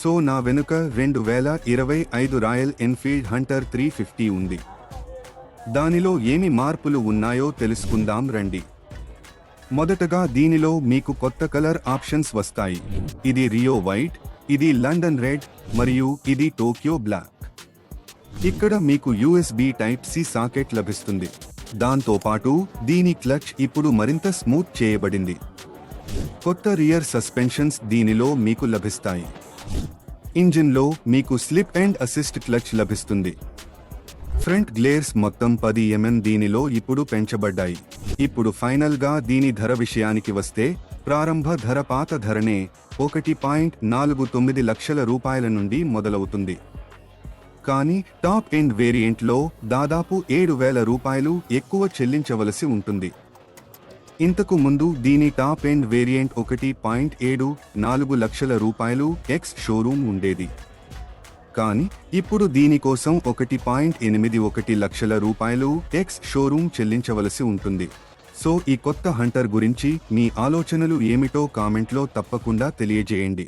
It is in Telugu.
సో నా వెనుక రెండు వేల ఇరవై ఐదు Royal Enfield Hunter three fifty ఉంది. దానిలో ఏమి మార్పులు ఉన్నాయో తెలుసుకుందాం రండి. మొదటగా దీనిలో మీకు కొత్త కలర్ ఆప్షన్స్ వస్తాయి. ఇది రియో వైట్ ఇది లండన్ రెడ్ మరియు ఇది టోక్యో బ్లాక్. ఇక్కడ మీకు యుఎస్బి టైప్ సి సాకెట్ లభిస్తుంది. దాంతో పాటు దీని క్లచ్ ఇప్పుడు మరింత స్మూత్ చేయబడింది. కొత్త రియర్ సస్పెన్షన్స్ దీనిలో మీకు లభిస్తాయి. ఇంజిన్లో మీకు స్లిప్ అండ్ అసిస్ట్ క్లచ్ లభిస్తుంది. ఫ్రంట్ గ్లేర్స్ మొత్తం పది ఎంఎం దీనిలో ఇప్పుడు పెంచబడ్డాయి. ఇప్పుడు ఫైనల్గా దీని ధర విషయానికి వస్తే ప్రారంభ ధర పాత ధరనే ఒకటి పాయింట్ నాలుగు తొమ్మిది లక్షల రూపాయల నుండి మొదలవుతుంది. కానీ టాప్ ఎండ్ వేరియంట్లో దాదాపు ఏడు వేల రూపాయలు ఎక్కువ చెల్లించవలసి ఉంటుంది. ఇంతకు ముందు దీని టాప్ ఎండ్ వేరియంట్ ఒకటి పాయింట్ ఏడు నాలుగు లక్షల రూపాయలు ఎక్స్ షోరూమ్ ఉండేది. కానీ ఇప్పుడు దీనికోసం ఒకటి పాయింట్ ఎనిమిది ఒకటి లక్షల రూపాయలు ఎక్స్ షోరూమ్ చెల్లించవలసి ఉంటుంది. సో ఈ కొత్త హంటర్ గురించి మీ ఆలోచనలు ఏమిటో కామెంట్లో తప్పకుండా తెలియజేయండి.